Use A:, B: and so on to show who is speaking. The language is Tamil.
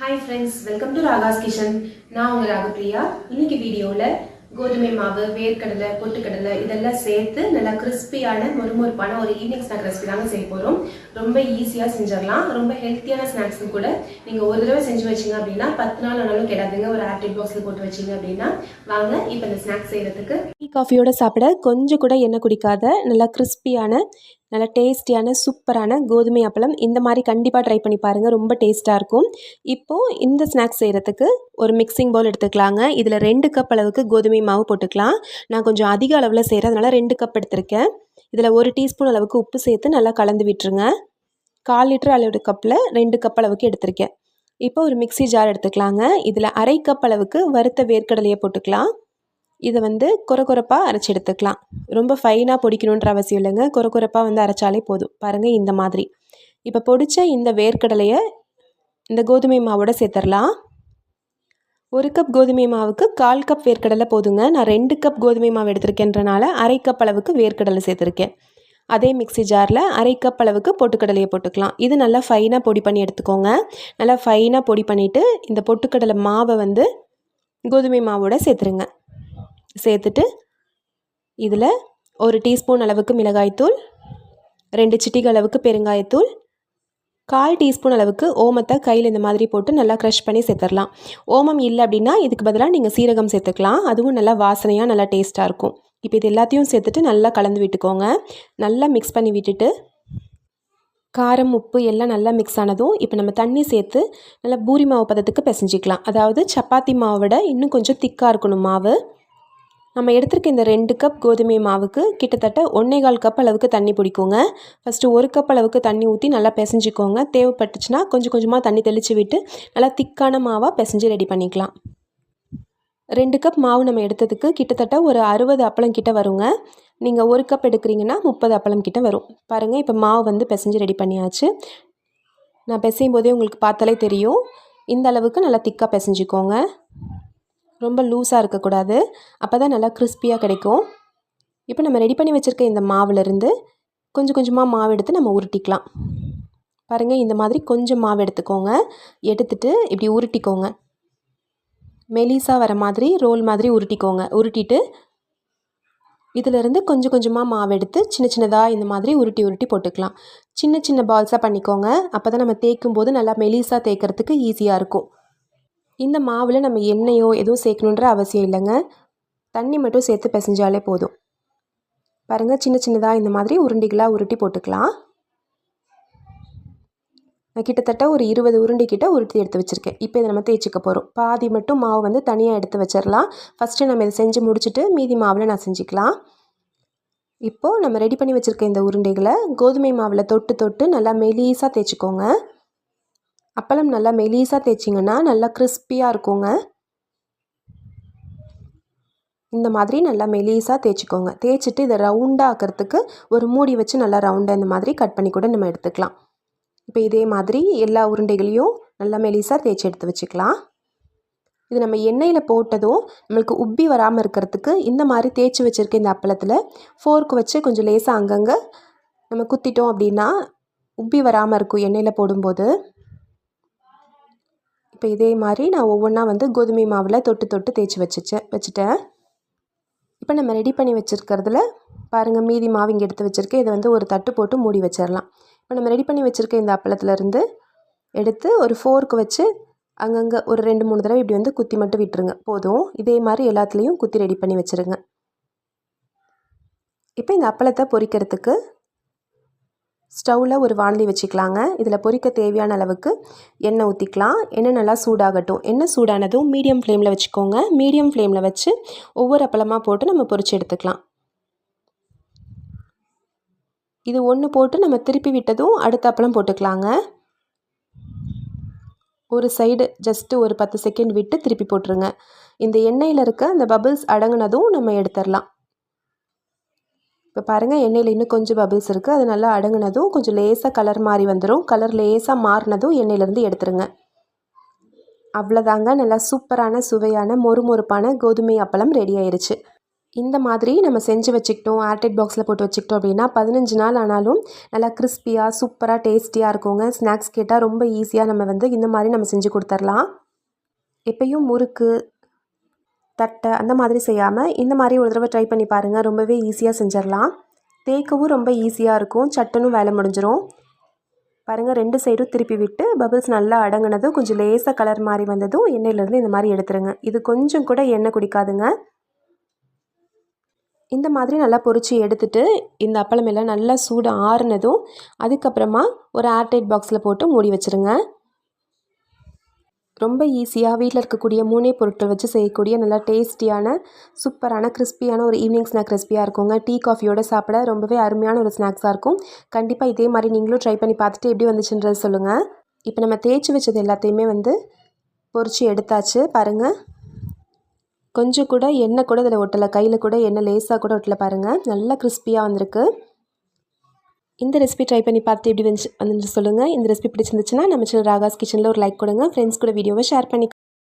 A: Hi friends welcome to Ragas kitchen நான் உங்கள் ராகப்பிரியா. இன்னைக்கு வீடியோவில் கோதுமை மாவு வேர்க்கடலை பொட்டுக்கடலை இதெல்லாம் சேர்த்து நல்லா கிறிஸ்பியான மொறுமொறுப்பான ஒரு ஈவினிங் ஸ்நாக் ரெசிபி தாங்க செய்ய போகிறோம் ரொம்ப ஈஸியாக செஞ்சிடலாம். ரொம்ப ஹெல்த்தியான ஸ்நாக்ஸும் கூட நீங்கள் ஒரு தடவை செஞ்சு வச்சிங்க அப்படின்னா பத்து நாள் ஆனாலும் கெடாதுங்க. ஒரு ஆர்டிக் பாக்ஸில் போட்டு வச்சீங்க அப்படின்னா. வாங்க இப்போ இந்த ஸ்நாக்ஸ் செய்கிறதுக்கு
B: டீ காஃபியோட சாப்பிட கொஞ்சம் கூட எண்ணெய் குடிக்காத நல்லா கிறிஸ்பியான நல்லா டேஸ்டியான சூப்பரான கோதுமை அப்பளம். இந்த மாதிரி கண்டிப்பாக ட்ரை பண்ணி பாருங்கள் ரொம்ப டேஸ்ட்டாக இருக்கும். இப்போது இந்த ஸ்நாக்ஸ் செய்கிறதுக்கு ஒரு மிக்சிங் பவுல் எடுத்துக்கலாங்க. இதில் ரெண்டு கப் அளவுக்கு கோதுமை மாவு போட்டுக்கலாம். நான் கொஞ்சம் அதிக அளவில் செய்கிறேன் அதனால் ரெண்டு கப் எடுத்திருக்கேன். இதில் ஒரு டீஸ்பூன் அளவுக்கு உப்பு சேர்த்து நல்லா கலந்து விட்டுருங்க. கால் லிட்டர் அளவு கப்பில் ரெண்டு கப் அளவுக்கு எடுத்திருக்கேன். இப்போ ஒரு மிக்ஸி ஜார் எடுத்துக்கலாங்க. இதில் அரை கப் அளவுக்கு வறுத்த வேர்க்கடலையை போட்டுக்கலாம். இதை வந்து கொர கொரப்பாக அரைச்சி எடுத்துக்கலாம். ரொம்ப ஃபைனாக பொடிக்கணுன்ற அவசியம் இல்லைங்க. கொர கொரப்பாக வந்து அரைச்சாலே போதும். பாருங்கள் இந்த மாதிரி. இப்போ பொடித்த இந்த வேர்க்கடலையை இந்த கோதுமை மாவோட சேர்த்துடலாம் ஒரு கப் கோதுமை மாவுக்கு கால் கப் வேர்க்கடலை போதுங்க. நான் ரெண்டு கப் கோதுமை மாவு எடுத்திருக்கேன்றனால அரை கப் அளவுக்கு வேர்க்கடலை சேர்த்துருக்கேன். அதே மிக்ஸி ஜாரில் அரை கப் அளவுக்கு பொட்டுக்கடலையை போட்டுக்கலாம். இது நல்லா ஃபைனாக பொடி பண்ணி எடுத்துக்கோங்க. நல்லா ஃபைனாக பொடி பண்ணிவிட்டு இந்த பொட்டுக்கடலை மாவை வந்து கோதுமை மாவோட சேர்த்துருங்க. சேர்த்துட்டு இதில் ஒரு டீஸ்பூன் அளவுக்கு மிளகாய்த்தூள் ரெண்டு சிட்டிகள் அளவுக்கு பெருங்காயத்தூள் கால் டீஸ்பூன் அளவுக்கு ஓமத்தை கையில் இந்த மாதிரி போட்டு நல்லா க்ரஷ் பண்ணி சேர்த்துடலாம். ஓமம் இல்லை அப்படின்னா இதுக்கு பதிலாக நீங்கள் சீரகம் சேர்த்துக்கலாம். அதுவும் நல்லா வாசனையாக நல்லா டேஸ்ட்டாக இருக்கும். இப்போ இது எல்லாத்தையும் சேர்த்துட்டு நல்லா கலந்து விட்டுக்கோங்க. நல்லா மிக்ஸ் பண்ணி விட்டுட்டு காரம் உப்பு எல்லாம் நல்லா மிக்ஸ் ஆனதும் இப்போ நம்ம தண்ணி சேர்த்து நல்லா பூரி மாவு பதத்துக்கு பிசைஞ்சிக்கலாம். அதாவது சப்பாத்தி மாவை விட இன்னும் கொஞ்சம் திக்காக இருக்கணும் மாவு. நம்ம எடுத்திருக்க இந்த ரெண்டு கப் கோதுமை மாவுக்கு கிட்டத்தட்ட ஒன்றே கால் கப் அளவுக்கு தண்ணி பிடிக்குங்க. ஃபஸ்ட்டு ஒரு கப் அளவுக்கு தண்ணி ஊற்றி நல்லா பிசைஞ்சிக்கோங்க. தேவைப்பட்டுச்சுன்னா கொஞ்சம் கொஞ்சமாக தண்ணி தெளித்து விட்டு நல்லா திக்கான மாவாக பிசைஞ்சு ரெடி பண்ணிக்கலாம். ரெண்டு கப் மாவு நம்ம எடுத்ததுக்கு கிட்டத்தட்ட ஒரு அறுபது அப்பளம் கிட்ட வருங்க. நீங்கள் ஒரு கப் எடுக்கிறீங்கன்னா முப்பது அப்பளம் கிட்ட வரும். பாருங்கள் இப்போ மாவு வந்து பிசைஞ்சு ரெடி பண்ணியாச்சு. நான் பிசையும் போதே உங்களுக்கு பார்த்தாலே தெரியும். இந்த அளவுக்கு நல்லா திக்காக பிசைஞ்சிக்கோங்க. ரொம்ப லூஸாக இருக்கக்கூடாது. அப்போ தான் நல்லா கிறிஸ்பியாக கிடைக்கும். இப்போ நம்ம ரெடி பண்ணி வச்சுருக்க இந்த மாவுலேருந்து கொஞ்சம் கொஞ்சமாக மாவு எடுத்து நம்ம உருட்டிக்கலாம். பாருங்கள் இந்த மாதிரி கொஞ்சம் மாவு எடுத்துக்கோங்க. எடுத்துட்டு இப்படி உருட்டிக்கோங்க. மெலிசாக வர மாதிரி ரோல் மாதிரி உருட்டிக்கோங்க. உருட்டிட்டு இதிலிருந்து கொஞ்சம் கொஞ்சமாக மாவு எடுத்து சின்ன சின்னதாக இந்த மாதிரி உருட்டி உருட்டி போட்டுக்கலாம். சின்ன சின்ன பால்ஸாக பண்ணிக்கோங்க. அப்போ தான் நம்ம தேய்க்கும் போது நல்லா மெலிசாக தேய்க்கிறதுக்கு ஈஸியாக இருக்கும். இந்த மாவில் நம்ம எண்ணெயோ எதுவும் சேர்க்கணுன்ற அவசியம் இல்லைங்க. தண்ணி மட்டும் சேர்த்து பிசைஞ்சாலே போதும். பாருங்கள் சின்ன சின்னதாக இந்த மாதிரி உருண்டிகளாக உருட்டி போட்டுக்கலாம். நான் கிட்டத்தட்ட ஒரு இருபது உருண்டை கிட்ட உருட்டி எடுத்து வச்சுருக்கேன். இப்போ இதை நம்ம தேய்ச்சிக்க போகிறோம் பாதி மட்டும் மாவு வந்து தனியாக எடுத்து வச்சிடலாம் ஃபஸ்ட்டு நம்ம இதை செஞ்சு முடிச்சுட்டு மீதி மாவில் நான் செஞ்சுக்கலாம். இப்போது நம்ம ரெடி பண்ணி வச்சுருக்க இந்த உருண்டைகளை கோதுமை மாவில் தொட்டு தொட்டு நல்லா மெலீஸாக தேய்ச்சிக்கோங்க. அப்பளம் நல்லா மெலீஸாக தேய்ச்சிங்கன்னா நல்லா கிறிஸ்பியாக இருக்குங்க. இந்த மாதிரி நல்லா மெலீஸாக தேய்ச்சிக்கோங்க. தேய்ச்சிட்டு இதை ரவுண்டாக ஆக்கிறதுக்கு ஒரு மூடி வச்சு நல்லா ரவுண்டாக இந்த மாதிரி கட் பண்ணி கூட நம்ம எடுத்துக்கலாம். இப்போ இதே மாதிரி எல்லா உருண்டைகளையும் நல்லா மெலிசாக தேய்ச்சி எடுத்து வச்சுக்கலாம். இது நம்ம எண்ணெயில் போட்டதும் நம்மளுக்கு உப்பி வராமல் இருக்கிறதுக்கு இந்த மாதிரி தேய்ச்சி வச்சுருக்க இந்த அப்பளத்தில் ஃபோர்க் வச்சு கொஞ்சம் லேசாக அங்கங்கே நம்ம குத்திட்டோம் அப்படின்னா உப்பி வராமல் இருக்கும் எண்ணெயில் போடும்போது. இப்போ இதே மாதிரி நான் ஒவ்வொன்றா வந்து கோதுமை மாவில் தொட்டு தொட்டு தேய்ச்சி வச்சுச்சேன் வச்சுட்டேன். இப்போ நம்ம ரெடி பண்ணி வச்சுருக்கிறதுல பாருங்கள் மீதி மாவு இங்கே எடுத்து வச்சுருக்கேன். இதை வந்து ஒரு தட்டு போட்டு மூடி வச்சிடலாம் இப்போ நம்ம ரெடி பண்ணி வச்சுருக்க இந்த அப்பளத்துலேருந்து எடுத்து ஒரு ஃபோர்க்கு வச்சு அங்கங்கே ஒரு ரெண்டு மூணு தடவை இப்படி வந்து குத்தி மட்டும் விட்டுருங்க. போதும். இதே மாதிரி எல்லாத்துலேயும் குத்தி ரெடி பண்ணி வச்சுருங்க. இப்போ இந்த அப்பளத்தை பொரிக்கிறதுக்கு ஸ்டவ்வில் ஒரு வானலி வச்சுக்கலாங்க. இதில் பொரிக்க தேவையான அளவுக்கு எண்ணெய் ஊற்றிக்கலாம் எண்ணெய் நல்லா சூடாகட்டும். எண்ணெய் சூடானதும் மீடியம் ஃப்ளேமில் வச்சுக்கோங்க. மீடியம் ஃப்ளேமில் வச்சு ஒவ்வொரு அப்பளமாக போட்டு நம்ம பொரிச்சு எடுத்துக்கலாம். இது ஒன்று போட்டு நம்ம திருப்பி விட்டதும் அடுத்த அப்பளம் போட்டுக்கலாங்க. ஒரு சைடு ஜஸ்ட்டு ஒரு பத்து செகண்ட் விட்டு திருப்பி போட்டுருங்க. இந்த எண்ணெயில் இருக்க அந்த பபிள்ஸ் அடங்கினதும் நம்ம எடுத்துடலாம் இப்போ பாருங்கள் எண்ணெயில் இன்னும் கொஞ்சம் பபிள்ஸ் இருக்குது அது நல்லா அடங்கினதும் கொஞ்சம் லேசாக கலர் மாறி வந்துடும் கலர் லேசாக மாறினதும் எண்ணெயிலேருந்து எடுத்துருங்க. அவ்வளோதாங்க நல்லா சூப்பரான சுவையான மொறுமொறுப்பான கோதுமை அப்பளம் ரெடி ஆயிடுச்சு இந்த மாதிரி நம்ம செஞ்சு வச்சுக்கிட்டோம். ஏர்டைட் பாக்ஸில் போட்டு வச்சுக்கிட்டோம் அப்படின்னா பதினஞ்சு நாள் ஆனாலும் நல்லா கிறிஸ்பியாக சூப்பராக டேஸ்டியாக இருக்குங்க. ஸ்நாக்ஸ் கேட்டால் ரொம்ப ஈஸியாக நம்ம வந்து இந்த மாதிரி நம்ம செஞ்சு கொடுத்துர்லாம். எப்பயும் முறுக்கு தட்டை அந்த மாதிரி செய்யாமல் இந்த மாதிரி ஒரு தடவை ட்ரை பண்ணி பாருங்கள் ரொம்பவே ஈஸியாக செஞ்சிடலாம். தேய்க்கவும் ரொம்ப ஈஸியாக இருக்கும். சட்டனும் வேலை முடிஞ்சிடும் பாருங்கள் ரெண்டு சைடும் திருப்பி விட்டு பபிள்ஸ் நல்லா அடங்கினதும் கொஞ்சம் லேசாக கலர் மாதிரி வந்ததும் எண்ணெயிலேருந்து இந்த மாதிரி எடுத்துருங்க. இது கொஞ்சம் கூட எண்ணெய் குடிக்காதுங்க. இந்த மாதிரி நல்லா பொரிச்சு எடுத்துட்டு இந்த அப்பளம் எல்லாம் நல்லா சூடு ஆறுனதும் அதுக்கப்புறமா ஒரு ஏர்டைட் பாக்ஸில் போட்டு மூடி வச்சுருங்க. ரொம்ப ஈஸியாக வீட்டில் இருக்கக்கூடிய மூணே பொருட்கள் வச்சு செய்யக்கூடிய நல்லா டேஸ்டியான சூப்பரான கிறிஸ்பியான ஒரு ஈவினிங் ஸ்நாக் ரெசிபியாக இருக்குங்க. டீ காஃபியோட சாப்பிட ரொம்பவே அருமையான ஒரு ஸ்நாக்ஸாக இருக்கும். கண்டிப்பாக இதே மாதிரி நீங்களும் ட்ரை பண்ணி பார்த்துட்டு எப்படி வந்துச்சுன்றது சொல்லுங்கள் இப்போ நம்ம தேய்ச்சி வச்சது எல்லாத்தையுமே வந்து பொரிச்சு எடுத்தாச்சு. பாருங்கள் கொஞ்சம் கூட எண்ணெய் கூட இதில் ஒட்டலை. கையில் கூட எண்ணெய் லேஸாக கூட ஒட்டலை பாருங்கள் நல்லா கிறிஸ்பியாக வந்திருக்கு. இந்த ரெசிபி ட்ரை பண்ணி பார்த்து எப்படி வந்து வந்து சொல்லுங்கள் இந்த ரெசிபி பிடிச்சிருந்துச்சுன்னா நம்ம சேனல் ராகாஸ் கிச்சனில் ஒரு லைக் கொடுங்க. ஃப்ரெண்ட்ஸ் கூட வீடியோவை ஷேர் பண்ணி